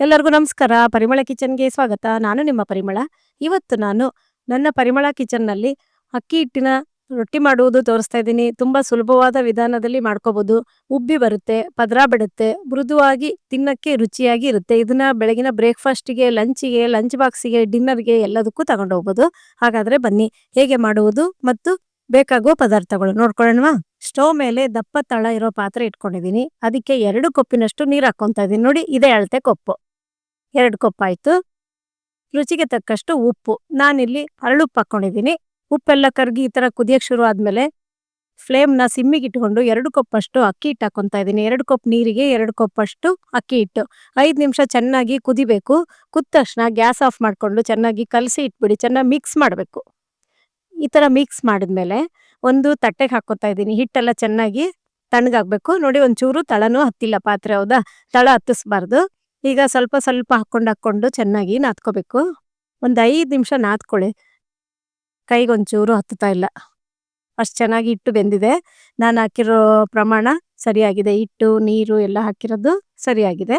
ಎಲ್ಲರಿಗೂ ನಮಸ್ಕಾರ. ಪರಿಮಳ ಕಿಚನ್ಗೆ ಸ್ವಾಗತ. ನಾನು ನಿಮ್ಮ ಪರಿಮಳ. ಇವತ್ತು ನಾನು ನನ್ನ ಪರಿಮಳ ಕಿಚನ್ನಲ್ಲಿ ಅಕ್ಕಿ ಹಿಟ್ಟಿನ ರೊಟ್ಟಿ ಮಾಡುವುದು ತೋರಿಸ್ತಾ ಇದ್ದೀನಿ. ತುಂಬ ಸುಲಭವಾದ ವಿಧಾನದಲ್ಲಿ ಮಾಡ್ಕೋಬೋದು. ಉಬ್ಬಿ ಬರುತ್ತೆ, ಪದರ ಬಿಡುತ್ತೆ, ಮೃದುವಾಗಿ ತಿನ್ನಕ್ಕೆ ರುಚಿಯಾಗಿ ಇರುತ್ತೆ. ಇದನ್ನ ಬೆಳಗಿನ ಬ್ರೇಕ್ಫಾಸ್ಟಿಗೆ, ಲಂಚಿಗೆ, ಲಂಚ್ ಬಾಕ್ಸಿಗೆ, ಡಿನ್ನರ್ಗೆ ಎಲ್ಲದಕ್ಕೂ ತಗೊಂಡು ಹೋಗ್ಬೋದು ಹಾಗಾದ್ರೆ ಬನ್ನಿ, ಹೇಗೆ ಮಾಡುವುದು ಮತ್ತು ಬೇಕಾಗುವ ಪದಾರ್ಥಗಳು ನೋಡ್ಕೊಳ್ಳೋಣವಾ? ಸ್ಟವ್ ಮೇಲೆ ದಪ್ಪ ತಳ ಇರೋ ಪಾತ್ರೆ ಇಟ್ಕೊಂಡಿದ್ದೀನಿ. ಅದಕ್ಕೆ ಎರಡು ಕೊಪ್ಪಿನಷ್ಟು ನೀರು ಹಾಕೊಂತ ಇದೀನಿ ನೋಡಿ, ಇದೇ ಅಳತೆ ಕಪ್ಪು. ಎರಡು ಕಪ್ ಆಯಿತು. ರುಚಿಗೆ ತಕ್ಕಷ್ಟು ಉಪ್ಪು. ನಾನಿಲ್ಲಿ ಹರಳುಪ್ಪು ಹಾಕ್ಕೊಂಡಿದ್ದೀನಿ ಉಪ್ಪೆಲ್ಲ ಕರಗಿ ಈ ಥರ ಕುದಿಯೋಕ್ಕೆ ಶುರು ಆದಮೇಲೆ ಫ್ಲೇಮ್ನ ಸಿಮ್ಮಿಗೆ ಇಟ್ಕೊಂಡು ಎರಡು ಕಪ್ ಅಷ್ಟು ಅಕ್ಕಿ ಹಿಟ್ಟು ಹಾಕೊತಾ ಇದ್ದೀನಿ. ಎರಡು ಕಪ್ ನೀರಿಗೆ, ಎರಡು ಕಪ್ ಅಷ್ಟು ಅಕ್ಕಿ ಹಿಟ್ಟು. ಐದು ನಿಮಿಷ ಚೆನ್ನಾಗಿ ಕುದಿಬೇಕು. ಕುದ್ದ ತಕ್ಷಣ ಗ್ಯಾಸ್ ಆಫ್ ಮಾಡಿಕೊಂಡು ಚೆನ್ನಾಗಿ ಕಲಸಿ ಇಟ್ಬಿಡಿ. ಚೆನ್ನಾಗಿ ಮಿಕ್ಸ್ ಮಾಡಬೇಕು. ಈ ಥರ ಮಿಕ್ಸ್ ಮಾಡಿದ್ಮೇಲೆ ಒಂದು ತಟ್ಟೆಗೆ ಹಾಕೋತಾ ಇದ್ದೀನಿ. ಹಿಟ್ಟೆಲ್ಲ ಚೆನ್ನಾಗಿ ತಣ್ಣಗಾಗಬೇಕು. ನೋಡಿ, ಒಂಚೂರು ತಳನೂ ಹತ್ತಿಲ್ಲ. ಪಾತ್ರೆ ಹೌದಾ? ತಳ ಹತ್ತಿಸ್ಬಾರ್ದು. ಈಗ ಸ್ವಲ್ಪ ಸ್ವಲ್ಪ ಹಾಕ್ಕೊಂಡು ಹಾಕ್ಕೊಂಡು ಚೆನ್ನಾಗಿ ನಾದ್ಕೋಬೇಕು. ಒಂದು ಐದು ನಿಮಿಷ ನಾದ್ಕೊಳ್ಳಿ. ಕೈಗೊಂಚೂರು ಹತ್ತುತ್ತಾ ಇಲ್ಲ. ಅಷ್ಟು ಚೆನ್ನಾಗಿ ಹಿಟ್ಟು ಬೆಂದಿದೆ. ನಾನು ಹಾಕಿರೋ ಪ್ರಮಾಣ ಸರಿಯಾಗಿದೆ. ಹಿಟ್ಟು, ನೀರು ಎಲ್ಲ ಹಾಕಿರೋದು ಸರಿಯಾಗಿದೆ.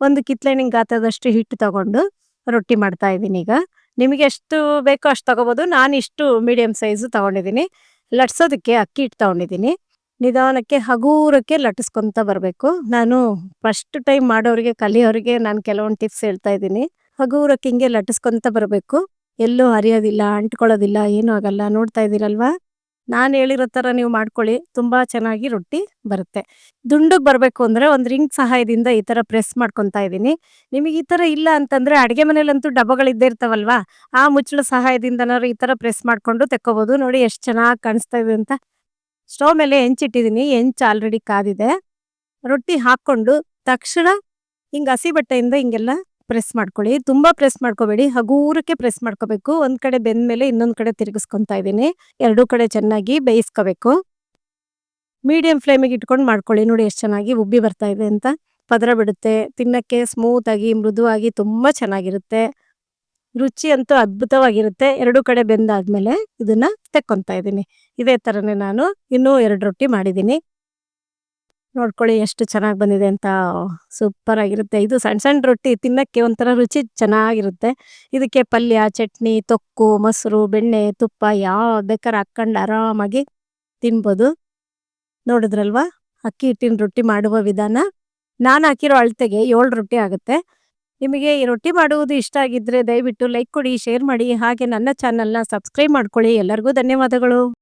ಒಂದು ಕಿತ್ಳೆಣಿಂಗ್ ಗಾತ್ರದಷ್ಟು ಹಿಟ್ಟು ತಗೊಂಡು ರೊಟ್ಟಿ ಮಾಡ್ತಾ ಇದ್ದೀನಿ ಈಗ. ನಿಮಗೆ ಎಷ್ಟು ಬೇಕೋ ಅಷ್ಟು ತಗೋಬೋದು. ನಾನು ಇಷ್ಟು ಮೀಡಿಯಮ್ ಸೈಜು ತಗೊಂಡಿದ್ದೀನಿ. ಲಟ್ಸೋದಕ್ಕೆ ಅಕ್ಕಿ ಹಿಟ್ಟು ತಗೊಂಡಿದ್ದೀನಿ. ನಿಧಾನಕ್ಕೆ, ಹಗೂರಕ್ಕೆ ಲಟ್ಟಿಸ್ಕೊಂತ ಬರಬೇಕು. ನಾನು ಫಸ್ಟ್ ಟೈಮ್ ಮಾಡೋರಿಗೆ, ಕಲಿಯೋರಿಗೆ ನಾನು ಕೆಲವೊಂದು ಟಿಪ್ಸ್ ಹೇಳ್ತಾ ಇದ್ದೀನಿ. ಹಗೂರಕ್ಕೆ ಹಿಂಗೆ ಲಟ್ಟಿಸ್ಕೊಂತ ಬರಬೇಕು. ಎಲ್ಲೂ ಹರಿಯೋದಿಲ್ಲ, ಅಂಟ್ಕೊಳ್ಳೋದಿಲ್ಲ, ಏನೂ ಆಗಲ್ಲ, ನೋಡ್ತಾ ಇದ್ದೀರಲ್ವಾ? ನಾನು ಹೇಳಿರೋ ಥರ ನೀವು ಮಾಡ್ಕೊಳ್ಳಿ. ತುಂಬ ಚೆನ್ನಾಗಿ ರೊಟ್ಟಿ ಬರುತ್ತೆ. ದುಂಡಗೆ ಬರಬೇಕು ಅಂದರೆ ಒಂದು ರಿಂಗ್ ಸಹಾಯದಿಂದ ಈ ಥರ ಪ್ರೆಸ್ ಮಾಡ್ಕೊತಾ ಇದ್ದೀನಿ. ನಿಮಗೆ ಈ ಥರ ಇಲ್ಲ ಅಂತಂದರೆ ಅಡುಗೆ ಮನೇಲಂತೂ ಡಬ್ಬಗಳಿದ್ದೇ ಇರ್ತಾವಲ್ವಾ? ಆ ಮುಚ್ಚಳ ಸಹಾಯದಿಂದನಾದ್ರು ಈ ಥರ ಪ್ರೆಸ್ ಮಾಡಿಕೊಂಡು ತೆಕ್ಕೋಬೋದು. ನೋಡಿ ಎಷ್ಟು ಚೆನ್ನಾಗಿ ಕಾಣಿಸ್ತಾ ಇದೆ ಅಂತ ಸ್ಟವ್ ಮೇಲೆ ಹೆಂಚಿಟ್ಟಿದ್ದೀನಿ, ಹೆಂಚು ಆಲ್ರೆಡಿ ಕಾದಿದೆ. ರೊಟ್ಟಿ ಹಾಕ್ಕೊಂಡು ತಕ್ಷಣ ಹಿಂಗೆ ಹಸಿ ಬಟ್ಟೆಯಿಂದ ಹಿಂಗೆಲ್ಲ ಪ್ರೆಸ್ ಮಾಡ್ಕೊಳ್ಳಿ. ತುಂಬ ಪ್ರೆಸ್ ಮಾಡ್ಕೋಬೇಡಿ. ಹಗೂರಕ್ಕೆ ಪ್ರೆಸ್ ಮಾಡ್ಕೋಬೇಕು. ಒಂದು ಕಡೆ ಬೆಂದ ಮೇಲೆ ಇನ್ನೊಂದು ಕಡೆ ತಿರುಗಿಸ್ಕೊತಾ ಇದ್ದೀನಿ. ಎರಡೂ ಕಡೆ ಚೆನ್ನಾಗಿ ಬೇಯಿಸ್ಕೋಬೇಕು. ಮೀಡಿಯಂ ಫ್ಲೇಮಿಗೆ ಇಟ್ಕೊಂಡು ಮಾಡ್ಕೊಳ್ಳಿ. ನೋಡಿ ಎಷ್ಟು ಚೆನ್ನಾಗಿ ಉಬ್ಬಿ ಬರ್ತಾ ಇದೆ ಅಂತ. ಪದರ ಬಿಡುತ್ತೆ. ತಿನ್ನಕ್ಕೆ ಸ್ಮೂತ್ ಆಗಿ ಮೃದುವಾಗಿ ತುಂಬಾ ಚೆನ್ನಾಗಿರುತ್ತೆ. ರುಚಿ ಅಂತೂ ಅದ್ಭುತವಾಗಿರುತ್ತೆ. ಎರಡು ಕಡೆ ಬೆಂದಾದ್ಮೇಲೆ ಇದನ್ನ ತೆಕ್ಕೊಂತ ಇದ್ದೀನಿ. ಇದೇ ತರನೇ ನಾನು ಇನ್ನೂ ಎರಡು ರೊಟ್ಟಿ ಮಾಡಿದ್ದೀನಿ. ನೋಡ್ಕೊಳ್ಳಿ ಎಷ್ಟು ಚೆನ್ನಾಗಿ ಬಂದಿದೆ ಅಂತ. ಸೂಪರ್ ಆಗಿರುತ್ತೆ. ಇದು ಸಣ್ಣ ಸಣ್ಣ ರೊಟ್ಟಿ ತಿನ್ನಕ್ಕೆ ಒಂಥರ ರುಚಿ ಚೆನ್ನಾಗಿರುತ್ತೆ. ಇದಕ್ಕೆ ಪಲ್ಯ, ಚಟ್ನಿ, ತೊಕ್ಕು, ಮೊಸರು, ಬೆಣ್ಣೆ, ತುಪ್ಪ ಯಾವ ಬೇಕಾದ್ರೆ ಹಾಕ್ಕೊಂಡು ಆರಾಮಾಗಿ ತಿನ್ಬೋದು. ನೋಡಿದ್ರಲ್ವಾ? ಅಕ್ಕಿ ಹಿಟ್ಟಿನ ರೊಟ್ಟಿ ಮಾಡುವ ವಿಧಾನ. ನಾನು ಹಾಕಿರೋ ಅಳತೆಗೆ ಏಳು ರೊಟ್ಟಿ ಆಗುತ್ತೆ. ನಿಮಗೆ ಈ ರೊಟ್ಟಿ ಮಾಡುವುದು ಇಷ್ಟ ಆಗಿದ್ರೆ ದಯವಿಟ್ಟು ಲೈಕ್ ಕೊಡಿ ಶೇರ್ ಮಾಡಿ, ಹಾಗೆ ನನ್ನ ಚಾನೆಲ್ನ ಸಬ್ಸ್ಕ್ರೈಬ್ ಮಾಡ್ಕೊಳ್ಳಿ. ಎಲ್ಲರಿಗೂ ಧನ್ಯವಾದಗಳು.